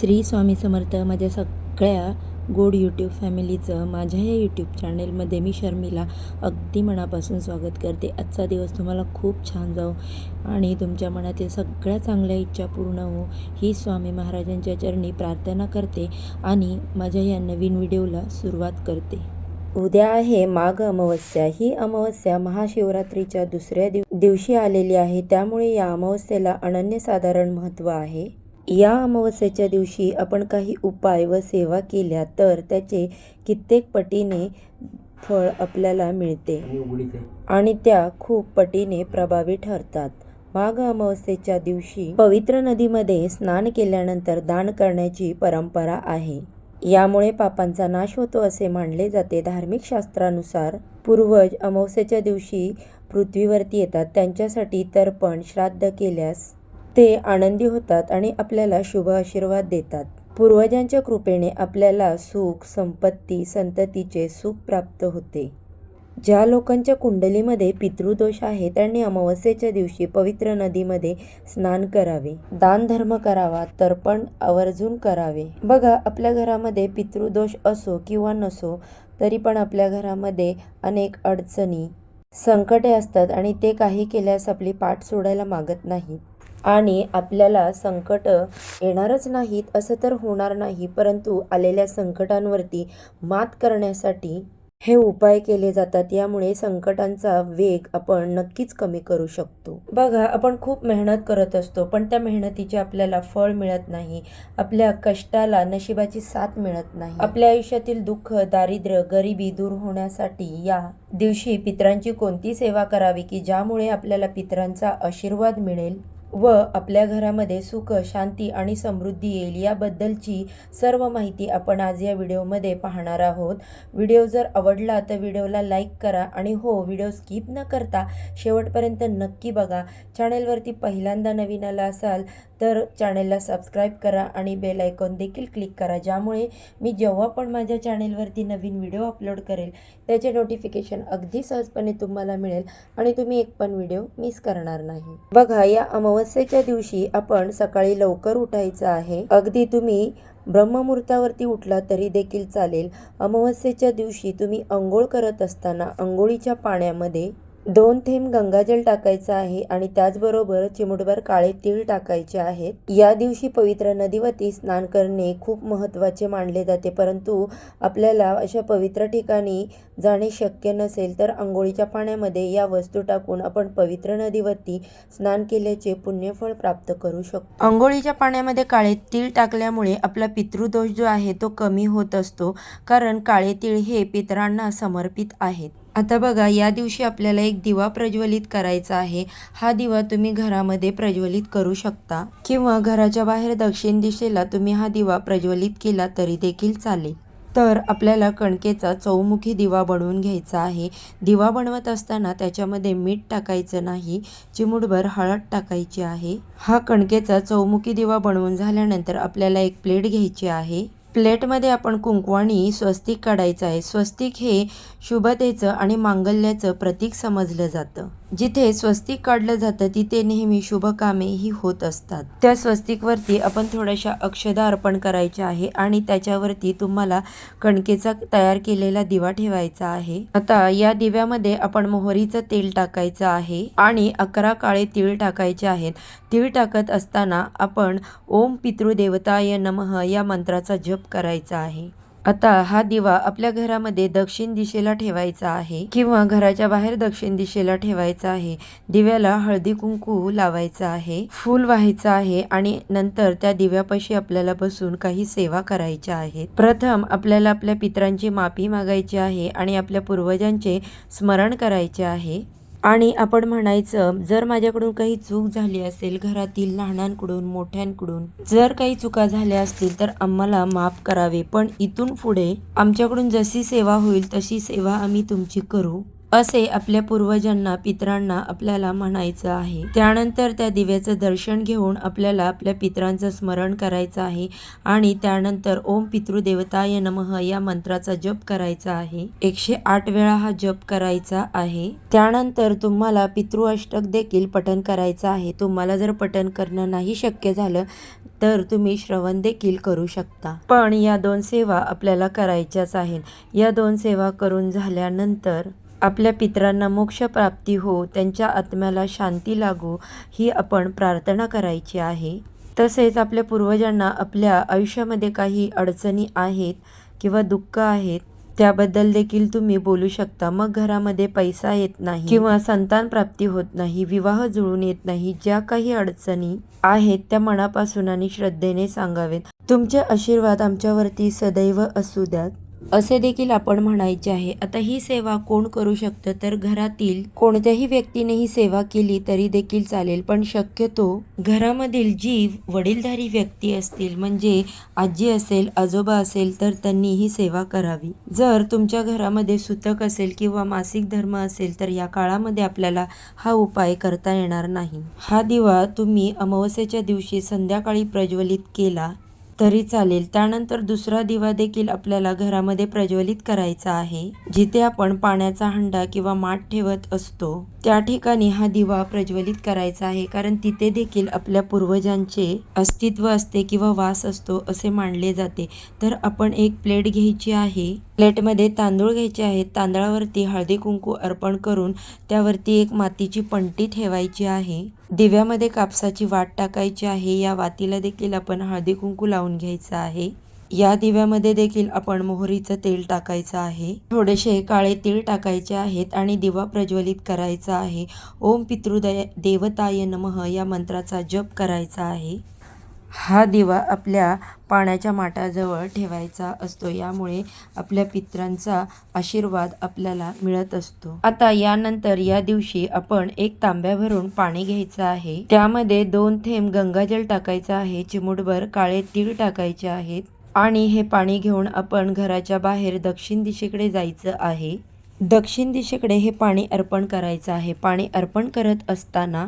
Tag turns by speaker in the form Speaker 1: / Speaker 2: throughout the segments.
Speaker 1: श्री स्वामी समर्थ माझ्या सगळ्या गोड यूट्यूब फॅमिलीचं माझ्या या यूट्यूब चॅनेलमध्ये मी शर्मिला अगदी मनापासून स्वागत करते. आजचा दिवस तुम्हाला खूप छान जाऊ आणि तुमच्या मनातील सगळ्या चांगल्या इच्छा पूर्ण हो ही स्वामी महाराजांच्या चरणी प्रार्थना करते आणि माझ्या या नवीन व्हिडिओला सुरुवात करते. उद्या आहे माघ अमावस्या. ही अमावस्या महाशिवरात्रीच्या दुसऱ्या दिव दिवशी आलेली आहे. त्यामुळे या अमावस्येला अनन्यसाधारण महत्त्व आहे. या अमावस्येच्या दिवशी आपण काही उपाय व सेवा केल्या तर त्याचे कित्येक पटीने फळ आपल्याला मिळते. आणि त्या खूप पटीने प्रभावी ठरतात. माघ अमावस्येच्या दिवशी पवित्र नदीमध्ये स्नान केल्यानंतर दान करण्याची परंपरा आहे. यामुळे पापांचा नाश होतो असे मानले जाते. धार्मिक शास्त्रानुसार पूर्वज अमावस्येच्या दिवशी पृथ्वीवरती येतात. त्यांच्यासाठी तर्पण श्राद्ध केल्यास ते आनंदी होतात आणि आपल्याला शुभ आशीर्वाद देतात. पूर्वजांच्या कृपेने आपल्याला सुख संपत्ती संततीचे सुख प्राप्त होते. ज्या लोकांच्या कुंडलीमध्ये पितृदोष आहे त्यांनी अमावस्येच्या दिवशी पवित्र नदीमध्ये स्नान करावे. दान धर्म करावा तर्पण आवर्जून करावे. बघा आपल्या घरामध्ये पितृदोष असो किंवा नसो तरी पण आपल्या घरामध्ये अनेक अडचणी संकटे असतात आणि ते काही केल्यास आपली पाठ सोडायला मागत नाहीत. आणि आपल्याला संकट येणारच नाहीत असं तर होणार नाही परंतु आलेल्या संकटांवरती मात करण्यासाठी हे उपाय केले जातात. यामुळे संकटांचा वेग आपण नक्कीच कमी करू शकतो. बघा आपण खूप मेहनत करत असतो पण त्या मेहनतीचे आपल्याला फळ मिळत नाही. आपल्या कष्टाला नशिबाची साथ मिळत नाही. आपल्या आयुष्यातील दुःख दारिद्र्य गरिबी दूर होण्यासाठी या दिवशी पित्रांची कोणती सेवा करावी की ज्यामुळे आपल्याला पित्रांचा आशीर्वाद मिळेल? व आपल्या घरामध्ये सुख शांती आणि समृद्धी येईल याबद्दलची सर्व माहिती आपण आज या व्हिडिओमध्ये पाहणार आहोत. व्हिडिओ जर आवडला तर व्हिडिओला लाईक करा आणि हो व्हिडिओ स्किप न करता शेवटपर्यंत नक्की बघा. चॅनेलवरती पहिल्यांदा नवीन आला असाल तर चॅनेलला सबस्क्राईब करा आणि बेल आयकॉन देखील क्लिक करा ज्यामुळे मी जेव्हा पण माझ्या चॅनेलवरती नवीन व्हिडिओ अपलोड करेल त्याचे नोटिफिकेशन अगदी सहजपणे तुम्हाला मिळेल आणि तुम्ही एक पण व्हिडिओ मिस करणार नाही. बघा या अमावस्येच्या दिवशी आपण सकाळी लवकर उठायचं आहे. अगदी तुम्ही ब्रह्ममुहूर्तावरती उठला तरी देखील चालेल. अमावस्येच्या दिवशी तुम्ही अंघोळ करत असताना अंघोळीच्या पाण्यामध्ये दोन थेंब गंगाजल टाकायचं आहे आणि त्याचबरोबर चिमुटभर काळे तीळ टाकायचे आहेत. या दिवशी पवित्र नदीवरती स्नान करणे खूप महत्त्वाचे मानले जाते परंतु आपल्याला अशा पवित्र ठिकाणी जाणे शक्य नसेल तर आंघोळीच्या पाण्यामध्ये या वस्तू टाकून आपण पवित्र नदीवरती स्नान केल्याचे पुण्यफळ प्राप्त करू शकतो. आंघोळीच्या पाण्यामध्ये काळे तीळ टाकल्यामुळे आपला पितृदोष जो आहे तो कमी होत असतो कारण काळे तीळ हे पितरांना समर्पित आहेत. आता बघा या दिवशी आपल्याला एक दिवा प्रज्वलित करायचा आहे. हा दिवा तुम्ही घरामध्ये प्रज्वलित करू शकता. किंवा घराच्या बाहेर दक्षिण दिशेला तुम्ही हा दिवा प्रज्वलित केला तरी देखील चालेल. तर आपल्याला कणकेचा चौमुखी दिवा बनवून घ्यायचा आहे. दिवा बनवत असताना त्याच्यामध्ये मीठ टाकायचं नाही. चिमुटभर हळद टाकायची आहे. हा कणकेचा चौमुखी दिवा बनवून झाल्यानंतर आपल्याला एक प्लेट घ्यायची आहे. प्लेटमध्ये आपण कुंकवाणी स्वस्तिक काढायचं आहे. स्वस्तिक हे शुभतेचं आणि मांगल्याचं प्रतीक समजलं जातं. जिथे स्वस्तिक काढलं जातं तिथे नेहमी शुभ ही होत असतात. त्या स्वस्तिकवरती आपण थोड्याशा अक्षदा अर्पण करायच्या आहे आणि त्याच्यावरती तुम्हाला कणकेचा तयार केलेला दिवा ठेवायचा आहे. आता या दिव्यामध्ये आपण मोहरीचं तेल टाकायचं आहे आणि अकरा काळे तीळ टाकायचे आहेत. तीळ टाकत असताना आपण ओम पितृदेवताय नमः या मंत्राचा जप करायचा आहे. आता हा दिवा आपल्या घरामध्ये दक्षिण दिशेला ठेवायचा आहे किंवा घराच्या बाहेर दक्षिण दिशेला ठेवायचा आहे. दिव्याला हळदी कुंकू लावायचा आहे फूल व्हायचं आहे आणि नंतर त्या दिव्यापाशी आपल्याला बसून काही सेवा करायच्या आहेत. प्रथम आपल्याला आपल्या पितरांची माफी मागायची आहे आणि आपल्या पूर्वजांचे स्मरण करायचे आहे. आणि आपण म्हणायचं जर माझ्याकडून काही चूक झाली असेल घरातील लहानांकडून मोठ्यांकडून जर काही चुका झाल्या असतील तर आम्हाला माफ करावे. पण इथून पुढे आमच्याकडून जशी सेवा होईल तशी सेवा आम्ही तुमची करू. असे आपल्या पूर्वजांना पित्रांना आपल्याला म्हणायचं आहे. त्यानंतर त्या दिव्याचं दर्शन घेऊन आपल्याला आपल्या पित्रांचं स्मरण करायचं आहे आणि त्यानंतर ओम पितृदेवताय नमः या मंत्राचा जप करायचा आहे. एकशे आठ वेळा हा जप करायचा आहे. त्यानंतर तुम्हाला पितृ अष्टक देखील पठन करायचं आहे. तुम्हाला जर पठन करणं नाही शक्य झालं तर तुम्ही श्रवण देखील करू शकता. पण या दोन सेवा आपल्याला करायच्याच आहेत. या दोन सेवा करून झाल्यानंतर आपल्या पितरांना मोक्ष प्राप्ती हो त्यांच्या आत्म्याला शांती लागो ही आपण प्रार्थना करायची आहे. तसेच आपल्या पूर्वजांना आपल्या आयुष्यामध्ये काही अडचणी आहेत किंवा दुःख आहेत त्याबद्दल देखील तुम्ही बोलू शकता. मग घरामध्ये पैसा येत नाही किंवा संतान प्राप्ती होत नाही विवाह जुळून येत नाही ज्या काही अडचणी आहेत त्या मनापासून आणि श्रद्धेने सांगावेत. तुमचे आशीर्वाद आमच्यावरती सदैव असू द्यात. असे देखील आपण म्हणायचे आहे. आता ही सेवा कोण करू शकतं? तर घरातील कोणत्याही व्यक्तीने ही सेवा केली तरी देखील चालेल. पण शक्यतो घरामधील जी वडीलधारी व्यक्ती असतील म्हणजे आजी असेल आजोबा असेल तर त्यांनी ही सेवा करावी. जर तुमच्या घरामध्ये सुतक असेल किंवा मासिक धर्म असेल तर या काळामध्ये आपल्याला हा उपाय करता येणार नाही. हा दिवा तुम्ही अमावस्येच्या दिवशी संध्याकाळी प्रज्वलित केला तरी चालेल. त्यानंतर दुसरा दिवा देखील आपल्याला घरामध्ये प्रज्वलित करायचा आहे जिथे आपण पाण्याचा हंडा किंवा माठ ठेवत असतो. त्या ठिकाणी हा दिवा प्रज्वलित करायचा आहे कारण तिथे देखील आपल्या पूर्वजांचे अस्तित्व असते किंवा वास असतो असे मानले जाते. तर आपण एक प्लेट घ्यायची आहे. प्लेटमध्ये तांदूळ घ्यायचे आहेत. तांदळावरती हळदी कुंकू अर्पण करून त्यावरती एक मातीची पंटी ठेवायची आहे. दिव्यामध्ये कापसाची वाट टाकायची आहे. या वातीला देखील आपण हळदी कुंकू लावून घ्यायचं आहे. या दिव्यामध्ये देखील आपण मोहरीचं तेल टाकायचं आहे. थोडेसे काळे तीळ टाकायचे आहेत आणि दिवा प्रज्वलित करायचा आहे. ओम पितृदय देवताय नमः या मंत्राचा जप करायचा आहे. हा दिवा आपल्या पाण्याच्या माठाजवळ ठेवायचा असतो. यामुळे आपल्या पित्रांचा आशीर्वाद आपल्याला मिळत असतो. आता यानंतर या दिवशी आपण एक तांब्या भरून पाणी घ्यायचं आहे. त्यामध्ये दोन थेंब गंगाजल टाकायचं आहे. चिमुटभर काळे तीळ टाकायचे आहेत. आणि हे पाणी घेऊन आपण घराच्या बाहेर दक्षिण दिशेकडे जायचं आहे. दक्षिण दिशेकडे हे पाणी अर्पण करायचं आहे. पाणी अर्पण करत असताना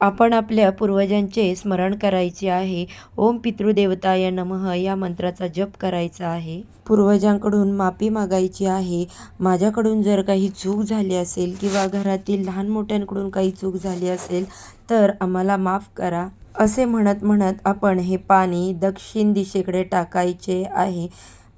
Speaker 1: आपण आपल्या पूर्वजांचे स्मरण करायचे आहे. ओम पितृदेवताय नमः या मंत्राचा जप करायचा आहे. पूर्वजांकडून माफी मागायची आहे. माझ्याकडून जर काही चूक झाली असेल किंवा घरातील लहान मोठ्यांकडून काही चूक झाली असेल तर आम्हाला माफ करा. असे म्हणत म्हणत आपण हे पाणी दक्षिण दिशेकडे टाकायचे आहे.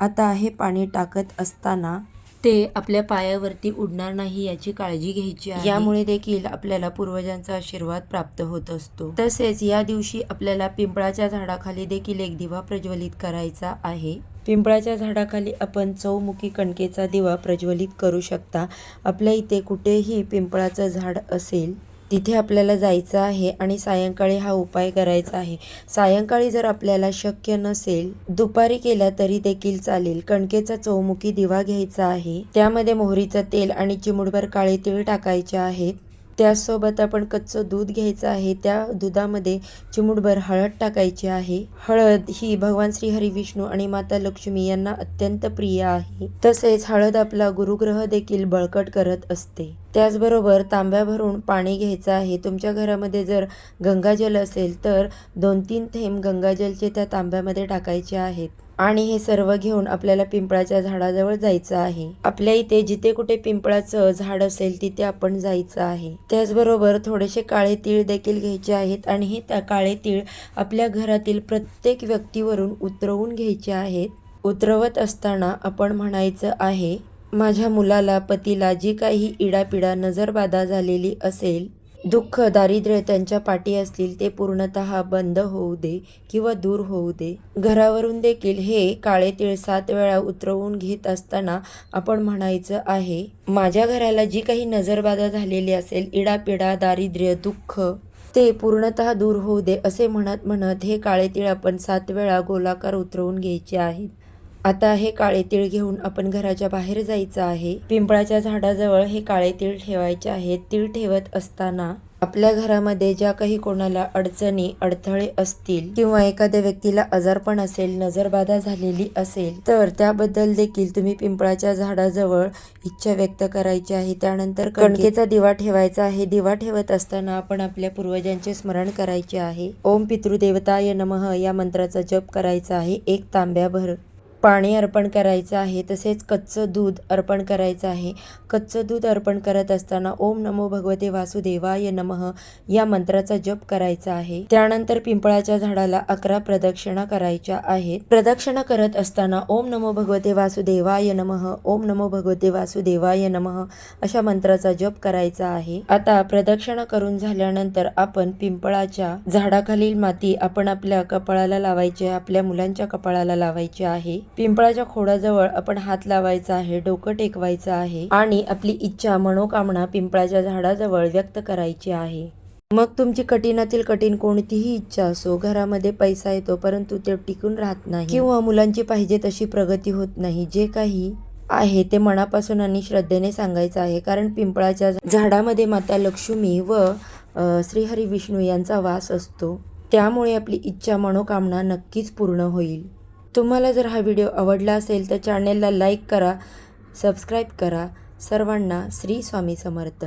Speaker 1: आता हे पाणी टाकत असताना ते आपल्या पायावरती उडणार नाही याची काळजी घ्यायची आहे. यामुळे देखील आपल्याला पूर्वजांचा आशीर्वाद प्राप्त होत असतो. तसेच या दिवशी आपल्याला पिंपळाच्या झाडाखाली देखील एक दिवा प्रज्वलित करायचा आहे. पिंपळाच्या झाडाखाली आपण चौमुखी कणकेचा दिवा प्रज्वलित करू शकता. आपल्या इथे कुठेही पिंपळाचं झाड असेल तिथे आपल्याला जायचं आहे आणि सायंकाळी हा उपाय करायचा आहे. सायंकाळी जर आपल्याला शक्य नसेल दुपारी केला तरी देखील चालेल. कणकेचा चौमुखी दिवा घ्यायचा आहे. त्यामध्ये मोहरीचं तेल आणि चिमुडभर काळे तीळ टाकायचे आहेत. त्याचसोबत आपण कच्चं दूध घ्यायचं आहे. त्या दुधामध्ये चिमूटभर हळद टाकायची आहे. हळद ही भगवान श्री हरी विष्णू आणि माता लक्ष्मी यांना अत्यंत प्रिय आहे. तसेच हळद आपला गुरुग्रह देखील बळकट करत असते. त्याचबरोबर तांब्या भरून पाणी घ्यायचं आहे. तुमच्या घरामध्ये जर गंगाजल असेल तर दोन तीन थेंब गंगाजलचे त्या तांब्यामध्ये टाकायचे आहेत. आणि हे सर्व घेऊन आपल्याला पिंपळाच्या झाडाजवळ जायचं आहे. आपल्या इथे जिथे कुठे पिंपळाचं झाड असेल तिथे आपण जायचं आहे. त्याचबरोबर थोडेसे काळे तीळ देखील घ्यायचे आहेत आणि हे त्या काळे तीळ आपल्या घरातील प्रत्येक व्यक्तीवरून उतरवून घ्यायचे आहेत. उतरवत असताना आपण म्हणायचं आहे माझ्या मुलाला पतीला जी काही इडापिडा नजरबाधा झालेली असेल दुःख दारिद्र्य त्यांच्या पाठी असतील ते पूर्णतः बंद होऊ दे किंवा दूर होऊ दे. घरावरून देखील हे काळे तीळ सात वेळा उतरवून घेत असताना आपण म्हणायचं आहे माझ्या घराला जी काही नजरबाधा झालेली असेल इडापिडा दारिद्र्य दुःख ते पूर्णतः दूर होऊ दे असे म्हणत म्हणत हे काळे तीळ आपण सात वेळा गोलाकार उतरवून घ्यायचे आहेत. आता हे काळे तीळ घेऊन आपण घराच्या बाहेर जायचं आहे. पिंपळाच्या झाडाजवळ हे काळे तीळ ठेवायचे आहेत तीळ ठेवत असताना आपल्या घरामध्ये ज्या काही कोणाला अडचणी अडथळे असतील किंवा एखाद्या व्यक्तीला आजारपण असेल नजरबाधा झालेली असेल तर त्याबद्दल देखील तुम्ही पिंपळाच्या झाडाजवळ इच्छा व्यक्त करायची आहे. त्यानंतर कणकेचा दिवा ठेवायचा आहे. दिवा ठेवत असताना आपण आपल्या पूर्वजांचे स्मरण करायचे आहे. ओम पितृदेवताय नमः या मंत्राचा जप करायचा आहे. एक तांब्याभर. पाणी अर्पण करायचं आहे तसेच कच्चं दूध अर्पण करायचं आहे. कच्चं दूध अर्पण करत असताना ओम नमो भगवते वासुदेवाय नमः या मंत्राचा जप करायचा आहे. त्यानंतर पिंपळाच्या झाडाला अकरा प्रदक्षिणा करायच्या आहेत. प्रदक्षिणा करत असताना ओम नमो भगवते वासुदेवाय नमः ओम नमो भगवते वासुदेवाय नमः अशा मंत्राचा जप करायचा आहे. आता प्रदक्षिणा करून झाल्यानंतर आपण पिंपळाच्या झाडाखालील माती आपण आपल्या कपाळाला लावायची आहे आपल्या मुलांच्या कपाळाला लावायची आहे. पिंपळाच्या खोडाजवळ आपण हात लावायचा आहे डोकं टेकवायचं आहे आणि आपली इच्छा मनोकामना पिंपळाच्या झाडाजवळ व्यक्त करायची आहे. मग तुमची कठीणातील कठीण कोणतीही इच्छा असो घरामध्ये पैसा येतो परंतु ते टिकून राहत नाही. किंवा मुलांची पाहिजे तशी प्रगती होत नाही. जे काही आहे ते मनापासून आणि श्रद्धेने सांगायचं आहे. कारण पिंपळाच्या झाडामध्ये माता लक्ष्मी व श्रीहरी विष्णू यांचा वास असतो. त्यामुळे आपली इच्छा मनोकामना नक्कीच पूर्ण होईल. तुम्हाला जर हा व्हिडिओ आवडला असेल तर चॅनेलला लाईक करा सबस्क्राईब करा. सर्वांना श्री स्वामी समर्थ.